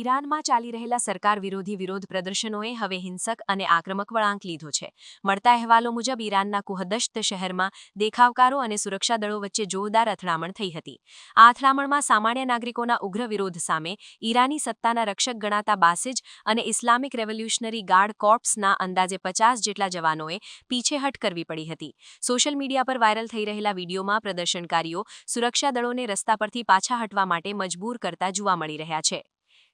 ઈરાનમાં ચાલી રહેલા સરકાર વિરોધી વિરોધ પ્રદર્શનોએ હવે હિંસક અને આક્રમક વળાંક લીધો છે. મળતા અહેવાલો મુજબ ઈરાનના કુહદશ્ત શહેરમાં દેખાવકારો અને સુરક્ષા દળો વચ્ચે જોરદાર અથડામણ થઈ હતી. આ અથડામણમાં સામાન્ય નાગરિકોના ઉગ્ર વિરોધ સામે ઈરાની સત્તાના રક્ષક ગણાતા બાસિજ અને ઇસ્લામિક રેવોલ્યુશનરી ગાર્ડ કોર્પ્સના અંદાજે પચાસ જેટલા જવાનોએ પીછેહટ કરવી પડી હતી. સોશિયલ મીડિયા પર વાયરલ થઈ રહેલા વિડીયોમાં પ્રદર્શનકારીઓ સુરક્ષા દળોને રસ્તા પરથી પાછા હટવા માટે મજબૂર કરતા જોવા મળી રહ્યા છે.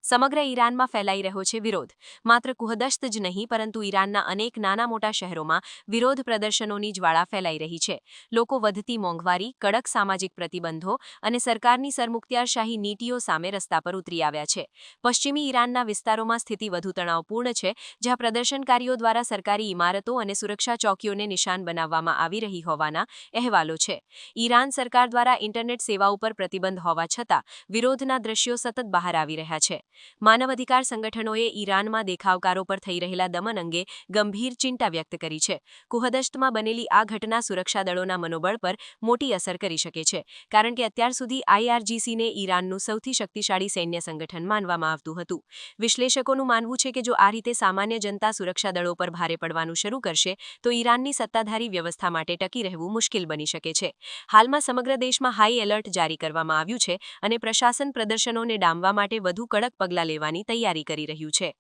સમગ્ર ઈરાનમાં ફેલાઈ રહ્યો છે વિરોધ. માત્ર કુહદસ્ત જ નહીં, પરંતુ ઈરાનના અનેક નાના મોટા શહેરોમાં વિરોધ પ્રદર્શનોની જ્વાળા ફેલાઈ રહી છે. લોકો વધતી મોંઘવારી, કડક સામાજિક પ્રતિબંધો અને સરકારની સરમુખત્યારશાહી નીતિઓ સામે રસ્તા પર ઉતરી આવ્યા છે. પશ્ચિમી ઈરાનના વિસ્તારોમાં સ્થિતિ વધુ તણાવપૂર્ણ છે, જ્યાં પ્રદર્શનકારીઓ દ્વારા સરકારી ઇમારતો અને સુરક્ષા ચોકીઓને નિશાન બનાવવામાં આવી રહી હોવાના અહેવાલો છે. ઈરાન સરકાર દ્વારા ઇન્ટરનેટ સેવા ઉપર પ્રતિબંધ હોવા છતાં વિરોધના દ્રશ્યો સતત બહાર આવી રહ્યા છે. માનવ અધિકાર સંગઠનોએ ઈરાનમાં દેખાવકારો પર થઈ રહેલા દમન અંગે ગંભીર ચિંતા વ્યક્ત કરી છે. કુહદસ્તમાં બનેલી આ ઘટના સુરક્ષા દળોના મનોબળ પર મોટી અસર કરી શકે છે, કારણ કે અત્યાર સુધી આઈઆરજીસીને ઈરાનનું સૌથી શક્તિશાળી સૈન્ય સંગઠન માનવામાં આવતું હતું. વિશ્લેષકોનું માનવું છે કે જો આ રીતે સામાન્ય જનતા સુરક્ષા દળો પર ભારે પડવાનું શરૂ કરશે, તો ઈરાનની સત્તાધારી વ્યવસ્થા માટે ટકી રહેવું મુશ્કેલ બની શકે છે. હાલમાં સમગ્ર દેશમાં હાઈ એલર્ટ જારી કરવામાં આવ્યું છે અને પ્રશાસન પ્રદર્શનોને ડામવા માટે વધુ કડક પગલાં લેવાની તૈયારી કરી રહ્યું છે.